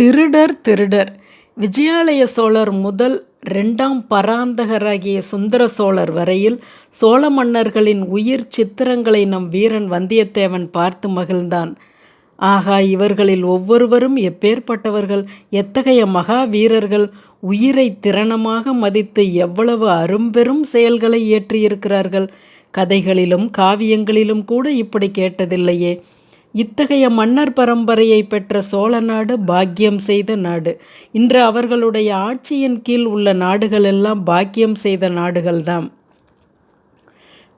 திருடர் திருடர் விஜயாலய சோழர் முதல் ரெண்டாம் பராந்தகராகிய சுந்தர சோழர் வரையில் சோழ மன்னர்களின் உயிர் சித்திரங்களை நம் வீரன் வந்தியத்தேவன் பார்த்து மகிழ்ந்தான். ஆகா இவர்களில் ஒவ்வொருவரும் எப்பேர்ப்பட்டவர்கள் எத்தகைய மகா வீரர்கள் உயிரைத் திறனமாக மதித்து எவ்வளவு அரும்பெரும் செயல்களை இயற்றியிருக்கிறார்கள். கதைகளிலும் காவியங்களிலும் கூட இப்படி கேட்டதில்லையே. இத்தகைய மன்னர் பரம்பரையை பெற்ற சோழ நாடு பாக்கியம் செய்த நாடு. இன்று அவர்களுடைய ஆட்சியின் கீழ் உள்ள நாடுகளெல்லாம் பாக்கியம் செய்த நாடுகள்தாம்.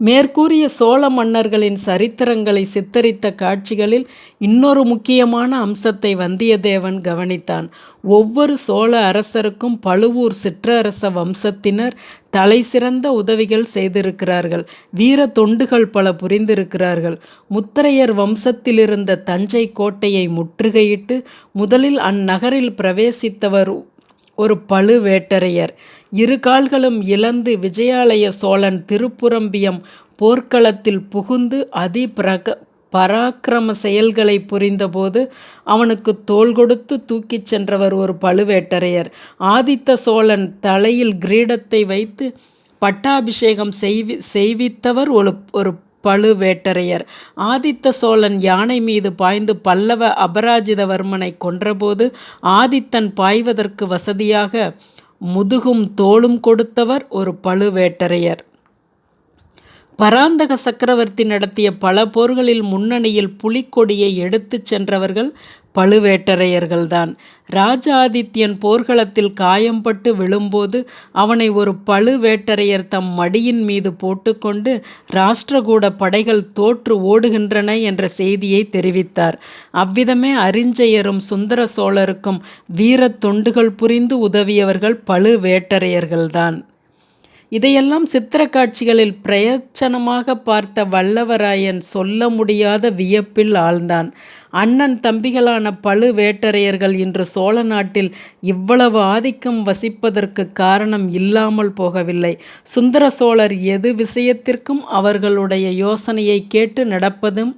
மேற்கூறிய சோழ மன்னர்களின் சரித்திரங்களை சித்தரித்த காட்சிகளில் இன்னொரு முக்கியமான அம்சத்தை வந்தியத்தேவன் கவனித்தான். ஒவ்வொரு சோழ அரசருக்கும் பழுவூர் சிற்றரச வம்சத்தினர் தலைசிறந்த உதவிகள் செய்திருக்கிறார்கள். வீர தொண்டுகள் பல புரிந்திருக்கிறார்கள். முத்தரையர் வம்சத்திலிருந்த தஞ்சை கோட்டையை முற்றுகையிட்டு முதலில் அந்நகரில் பிரவேசித்தவர் ஒரு பழுவேட்டரையர். இரு கால்களும் இழந்து விஜயாலய சோழன் திருப்புரம்பியம் போர்க்களத்தில் புகுந்து அதி பராக்கிரம செயல்களை புரிந்தபோது அவனுக்கு தோள் கொடுத்து தூக்கிச் சென்றவர் ஒரு பழுவேட்டரையர். ஆதித்த சோழன் தலையில் கிரீடத்தை வைத்து பட்டாபிஷேகம் செய்வி செய்வித்தவர் ஒரு பழுவேட்டரையர். ஆதித்த சோழன் யானை மீது பாய்ந்து பல்லவ அபராஜிதவர்மனை கொன்றபோது ஆதித்தன் பாய்வதற்கு வசதியாக முதுகும் தோளும் கொடுத்தவர் ஒரு பழுவேட்டரையர். பராந்தக சக்கரவர்த்தி நடத்திய பல போர்களில் முன்னணியில் புலிக்கொடியை எடுத்துச் சென்றவர்கள் பழுவேட்டரையர்கள்தான். ராஜாதித்யன் போர்க்களத்தில் காயம்பட்டு விழும்போது அவனை ஒரு பழுவேட்டரையர் தம் மடியின் மீது போட்டுக்கொண்டு ராஷ்டிரகூட படைகள் தோற்று ஓடுகின்றன என்ற செய்தியை தெரிவித்தார். அவ்விதமே அரிஞ்சயரும் சுந்தர சோழருக்கும் வீரத் தொண்டுகள் புரிந்து உதவியவர்கள் பழுவேட்டரையர்கள்தான். இதையெல்லாம் சித்திர காட்சிகளில் பிரயட்சணமாகப் பார்த்த வல்லவராயன் சொல்ல முடியாத வியப்பில் ஆழ்ந்தான். அண்ணன் தம்பிகளான பழுவேட்டரையர்கள் இன்று சோழ நாட்டில் இவ்வளவு ஆதிக்கம் வசிப்பதற்குக் காரணம் இல்லாமல் போகவில்லை. சுந்தர சோழர் எது விஷயத்திற்கும் அவர்களுடைய யோசனையை கேட்டு நடப்பதும்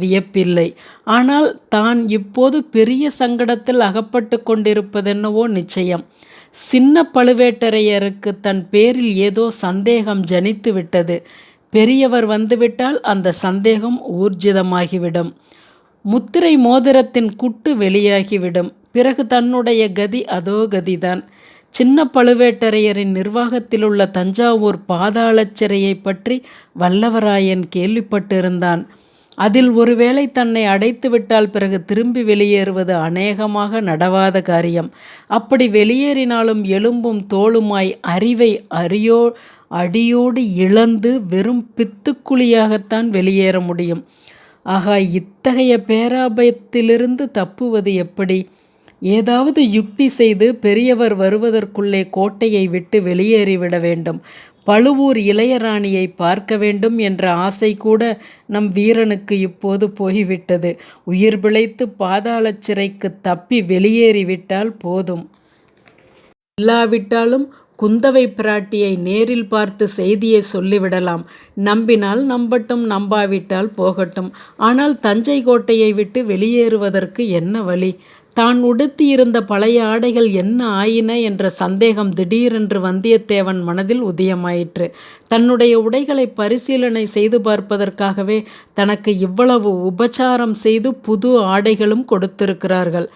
வியப்பில்லை. ஆனால் தான் இப்போது பெரிய சங்கடத்தில் அகப்பட்டுக் கொண்டிருப்பதென்னவோ நிச்சயம். சின்ன பழுவேட்டரையருக்குத் தன் பேரில் ஏதோ சந்தேகம் ஜனித்து விட்டது. பெரியவர் வந்துவிட்டால் அந்த சந்தேகம் ஊர்ஜிதமாகிவிடும். முத்திரை மோதிரத்தின் குட்டு வெளியாகிவிடும். பிறகு தன்னுடைய கதி அதோ கதிதான். சின்ன பழுவேட்டரையரின் நிர்வாகத்திலுள்ள தஞ்சாவூர் பாதாள சிறையை பற்றி வல்லவராயன் கேள்விப்பட்டிருந்தான். அதில் ஒருவேளை தன்னை அடைத்துவிட்டால் பிறகு திரும்பி வெளியேறுவது அநேகமாக நடவாத காரியம். அப்படி வெளியேறினாலும் எலும்பும் தோளுமாய் அறிவை அறியோ அடியோடு இழந்து வெறும் பித்துக்குழியாகத்தான் வெளியேற முடியும். ஆகா இத்தகைய பேராபயத்திலிருந்து தப்புவது எப்படி? ஏதாவது யுக்தி செய்து பெரியவர் வருவதற்குள்ளே கோட்டையை விட்டு வெளியேறிவிட வேண்டும். பழுவூர் இளையராணியை பார்க்க வேண்டும் என்ற ஆசை கூட நம் வீரனுக்கு இப்போது போய்விட்டது. உயிர் பிழைத்து பாதாள சிறைக்கு தப்பி வெளியேறிவிட்டால் போதும். இல்லாவிட்டாலும் குந்தவை பிராட்டியை நேரில் பார்த்து செய்தியை சொல்லிவிடலாம். நம்பினால் நம்பட்டும் நம்பாவிட்டால் போகட்டும். ஆனால் தஞ்சை கோட்டையை விட்டு வெளியேறுவதற்கு என்ன வழி? தான் உடுத்தியிருந்த பழைய ஆடைகள் என்ன ஆயின என்ற சந்தேகம் திடீரென்று வந்தியத்தேவன் மனதில் உதயமாயிற்று. தன்னுடைய உடைகளை பரிசீலனை செய்து பார்ப்பதற்காகவே தனக்கு இவ்வளவு உபச்சாரம் செய்து புது ஆடைகளும் கொடுத்திருக்கிறார்கள்.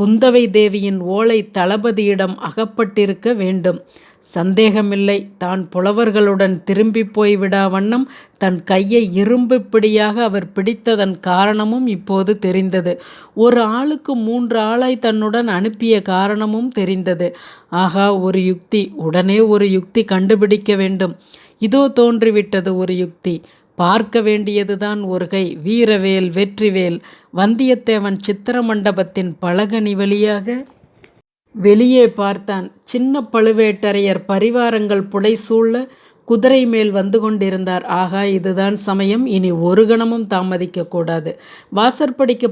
குந்தவை தேவியின் ஓலை தளபதியிடம் அகப்பட்டிருக்க வேண்டும். சந்தேகமில்லை தான் புலவர்களுடன் திரும்பிப் போய் விடாவண்ணம் தன் கையை இரும்பு பிடியாக அவர் பிடித்ததன் காரணமும் இப்போது தெரிந்தது. ஒரு ஆளுக்கு மூன்று ஆளாய் தன்னுடன் அனுப்பிய காரணமும் தெரிந்தது. ஆகா ஒரு யுக்தி உடனே ஒரு யுக்தி கண்டுபிடிக்க வேண்டும். இதோ தோன்றிவிட்டது ஒரு யுக்தி. பார்க்க வேண்டியதுதான் ஒரு கை. வீரவேல் வெற்றிவேல்! வந்தியத்தேவன் சித்திர மண்டபத்தின் பலகனி வழியாக வெளியே பார்த்தான். சின்ன பழுவேட்டரையர் பரிவாரங்கள் புடைசூழ குதிரை மேல் வந்து கொண்டிருந்தார். ஆகா இதுதான் சமயம். இனி ஒரு கணமும் தாமதிக்கக்கூடாது கூடாது.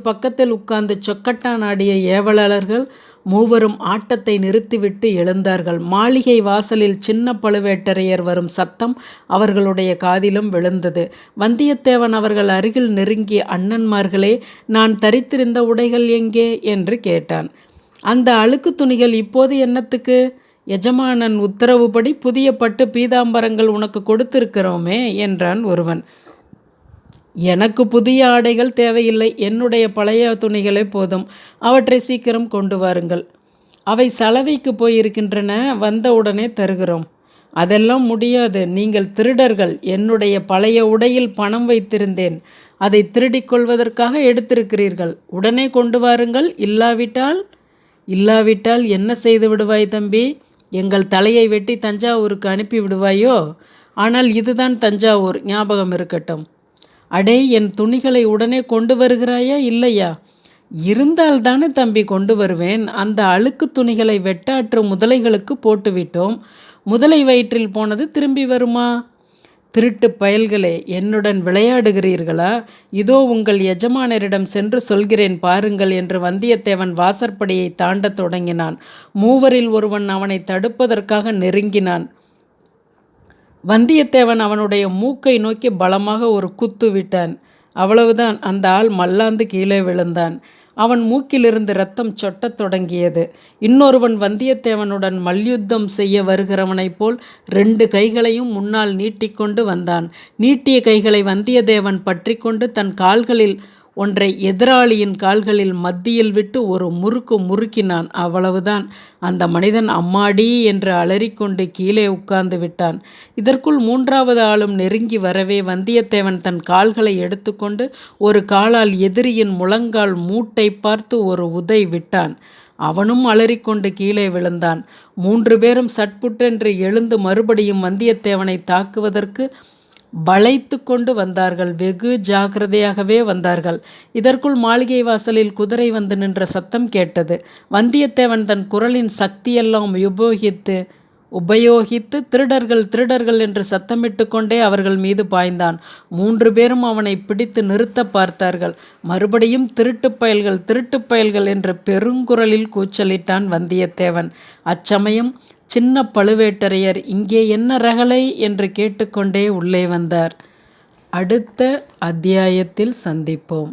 பக்கத்தில் உட்கார்ந்து சொக்கட்டான் ஆடிய ஏவலர்கள் மூவரும் ஆட்டத்தை நிறுத்திவிட்டு எழுந்தார்கள். மாளிகை வாசலில் சின்ன பழுவேட்டரையர் வரும் சத்தம் அவர்களுடைய காதிலும் விழுந்தது. வந்தியத்தேவன் அவர்கள் அருகில் நெருங்கி அண்ணன்மார்களே நான் தரித்திருந்த உடைகள் எங்கே? என்று கேட்டான். அந்த அழுக்கு துணிகள் இப்போது என்னத்துக்கு எஜமானன் உத்தரவுப்படி புதிய பட்டு பீதாம்பரங்கள் உனக்கு கொடுத்திருக்கிறோமே என்றான் ஒருவன். எனக்கு புதிய ஆடைகள் தேவையில்லை என்னுடைய பழைய துணிகளே போதும் அவற்றை சீக்கிரம் கொண்டு வாருங்கள். அவை சலவைக்கு போயிருக்கின்றன வந்தவுடனே தருகிறோம். அதெல்லாம் முடியாது நீங்கள் திருடர்கள் என்னுடைய பழைய உடையில் பணம் வைத்திருந்தேன் அதை திருடிக் கொள்வதற்காக எடுத்திருக்கிறீர்கள். உடனே கொண்டு வாருங்கள் இல்லாவிட்டால் இல்லாவிட்டால் என்ன செய்து விடுவாய் தம்பி? எங்கள் தலையை வெட்டி தஞ்சாவூருக்கு அனுப்பி விடுவாயோ ஆனால் இதுதான் தஞ்சாவூர் ஞாபகம் இருக்கட்டும். அடே என் துணிகளை உடனே கொண்டு வருகிறாயா இல்லையா? இருந்தால் தானே தம்பி கொண்டு வருவேன். அந்த அழுக்கு துணிகளை வெட்டாற்று முதலைகளுக்கு போட்டுவிட்டோம். முதலை வயிற்றில் போனது திரும்பி வருமா? திருட்டு பயல்களே என்னுடன் விளையாடுகிறீர்களா? இதோ உங்கள் எஜமானரிடம் சென்று சொல்கிறேன் பாருங்கள் என்று வந்தியத்தேவன் வாசற்படியை தாண்டத் தொடங்கினான். மூவரில் ஒருவன் அவனை தடுப்பதற்காக நெருங்கினான். வந்தியத்தேவன் அவனுடைய மூக்கை நோக்கி பலமாக ஒரு குத்து விட்டான். அவ்வளவுதான். அந்த ஆள் மல்லாந்து கீழே விழுந்தான். அவன் மூக்கிலிருந்து ரத்தம் சொட்டத் தொடங்கியது. இன்னொருவன் வந்தியத்தேவனுடன் மல்யுத்தம் செய்ய வருகிறவனைப் போல் ரெண்டு கைகளையும் முன்னால் நீட்டிக்கொண்டு வந்தான். நீட்டிய கைகளை வந்தியத்தேவன் பற்றி கொண்டு தன் கால்களில் ஒன்றை எதிராளியின் கால்களில் மத்தியில் விட்டு ஒரு முறுக்கு முறுக்கினான். அவ்வளவுதான். அந்த மனிதன் அம்மாடி என்று அலறிக்கொண்டு கீழே உட்கார்ந்து விட்டான். இதற்குள் மூன்றாவது ஆளும் நெருங்கி வரவே வந்தியத்தேவன் தன் கால்களை எடுத்துக்கொண்டு ஒரு காலால் எதிரியின் முழங்கால் மூட்டை பார்த்து ஒரு உதை விட்டான். அவனும் அலறிக்கொண்டு கீழே விழுந்தான். மூன்று பேரும் சட்புட்டென்று எழுந்து மறுபடியும் வந்தியத்தேவனை தாக்குவதற்கு வளைத்து கொண்டு வந்தார்கள். வெகு ஜாக்கிரதையாகவே வந்தார்கள். இதற்குள் மாளிகை வாசலில் குதிரை வந்து நின்ற சத்தம் கேட்டது. வந்தியத்தேவன் தன் குரலின் சக்தியெல்லாம் உபயோகித்து உபயோகித்து திருடர்கள் திருடர்கள் என்று சத்தமிட்டு கொண்டே அவர்கள் மீது பாய்ந்தான். மூன்று பேரும் அவனை பிடித்து நிறுத்த பார்த்தார்கள். மறுபடியும் திருட்டுப் பயல்கள் திருட்டுப் பயல்கள் என்று பெருங்குரலில் கூச்சலிட்டான் வந்தியத்தேவன். அச்சமயம் சின்ன பழுவேட்டரையர் இங்கே என்ன ரகளை என்று கேட்டுக்கொண்டே உள்ளே வந்தார். அடுத்த அத்தியாயத்தில் சந்திப்போம்.